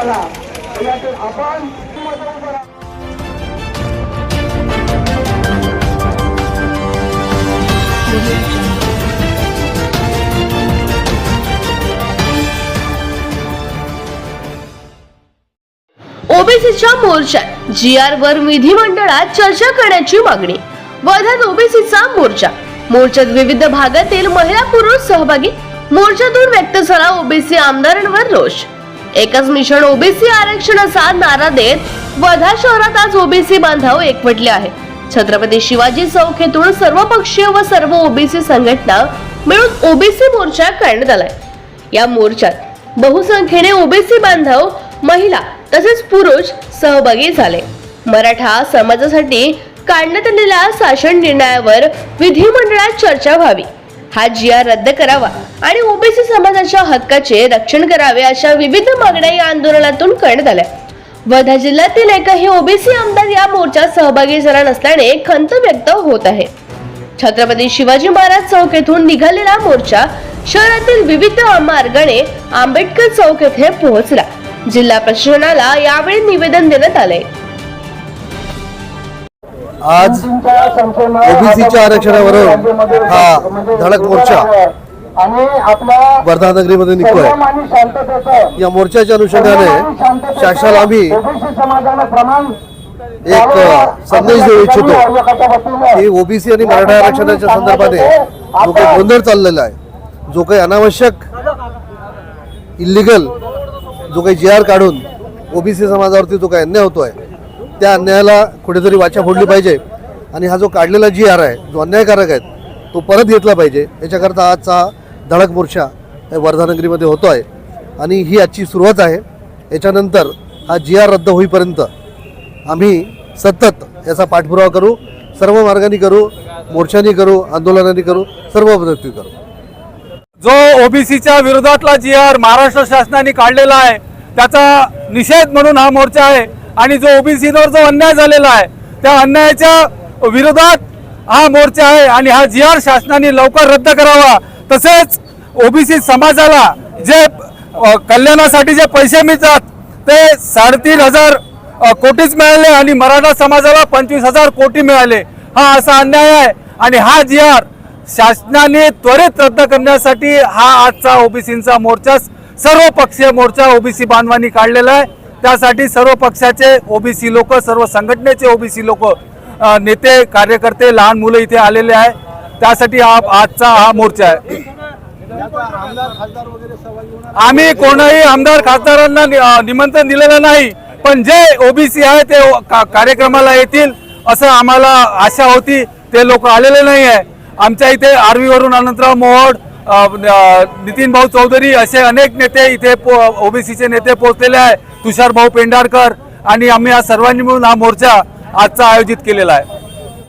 झाला. यातून आपण ओबीसीच्या मोर्चात जी आर वर विधिमंडळात चर्चा करण्याची मागणी. वर्ध्यात ओबीसीचा मोर्चा. मोर्चात विविध भागातील महिला पुरुष सहभागी. मोर्चातून व्यक्त झाला ओबीसी आमदारांवर रोष. एकच मिशन ओबीसी आरक्षणाचा नारा देत वर्धा शहरात आज ओबीसी बांधव एकवटले आहे छत्रपती शिवाजी चौक येथून सर्वपक्षीय व सर्व ओबीसी संघटना मिळून ओबीसी मोर्चा करण्यात आलाय. या मोर्चात बहुसंख्येने ओबीसी बांधव महिला तसेच पुरुष सहभागी झाले. मराठा समाजासाठी काढण्यात आलेल्या शासन निर्णयावर विधिमंडळात चर्चा व्हावी. हा जिया रद्द करावा आणि ओबीसी समाजाच्या हक्काचे रक्षण करावे अशा विविध मागण्या या आंदोलनातून करण्यात आल्या. वर्धा जिल्ह्यातील एकही ओबीसी आमदार या मोर्चात सहभागी झाला नसल्याने खंत व्यक्त होत आहे. छत्रपती शिवाजी महाराज चौक येथून निघालेला मोर्चा शहरातील विविध मार्गाने आंबेडकर चौक येथे पोहोचला. जिल्हा प्रशासनाला यावेळी निवेदन देण्यात आले आज ओबीसीच्या आरक्षणावरून हा धडक मोर्चा वर्धा नगरीमध्ये निघतोय. या मोर्चाच्या अनुषंगाने शासनाला आम्ही एक संदेश देऊ इच्छितो. की ओबीसी आणि मराठा आरक्षणाच्या संदर्भाने जो काही गोंधळ चाललेला आहे जो काही अनावश्यक इलिगल जो काही जी आर काढून ओबीसी समाजावरती जो काही अन्याय होतोय त्या अन्यायाला कुठेतरी वाचा फोडली पाहिजे. आणि हा जो काढलेला जी आर आहे जो अन्यायकारक आहे तो परत घेतला पाहिजे. याच्याकरता आजचा हा धडक मोर्चा हे वर्धानगरीमध्ये होतो आहे आणि ही आजची सुरुवात आहे. याच्यानंतर हा जी आर रद्द होईपर्यंत आम्ही सतत याचा पाठपुरावा करू. सर्व मार्गाने करू मोर्चानी करू आंदोलनाने करू सर्व पद्धती करू. जो ओबीसीच्या विरोधातला जी आर महाराष्ट्र शासनाने काढलेला आहे त्याचा निषेध म्हणून हा मोर्चा आहे. आणि जो ओबीसीवर जो अन्याय झालेला आहे त्या अन्यायाच्या विरोधात हा मोर्चा आहे आणि हा जी आर शासनाने लवकर रद्द करावा. तसेच ओबीसी समाजाला जे कल्याणासाठी जे पैसे मिळतात ते साडेतीन हजार कोटीच मिळाले आणि मराठा समाजाला पंचवीस हजार कोटी मिळाले. हा असा अन्याय आहे आणि हा जी आर शासनाने त्वरित रद्द करण्यासाठी हा आजचा ओबीसीचा मोर्चा सर्व पक्षीय मोर्चा ओबीसी बांधवांनी काढलेला आहे. त्यासाठी सर्व पक्षाचे ओबीसी लोक सर्व संघटनेचे ओबीसी लोक नेते कार्यकर्ते लहान मुलं इथे आलेले आहे त्यासाठी हा आजचा हा मोर्चा आहे. आम्ही कोणाही आमदार खासदारांना निमंत्रण दिलेलं नाही पण जे ओबीसी आहे ते का- कार्यक्रमाला येतील असं आम्हाला आशा होती ते लोक आलेले नाही आहे. आमच्या इथे आर्वीवरून अनंतराव मोहोड नितीन भाऊ चौधरी असे अनेक नेते इथे ओबीसीचे नेते पोहोचलेले आहे तुषार भाऊ पेंढारकर आणि आम्ही या सर्वांनी मिळून हा मोर्चा आजचा आयोजित केलेला आहे.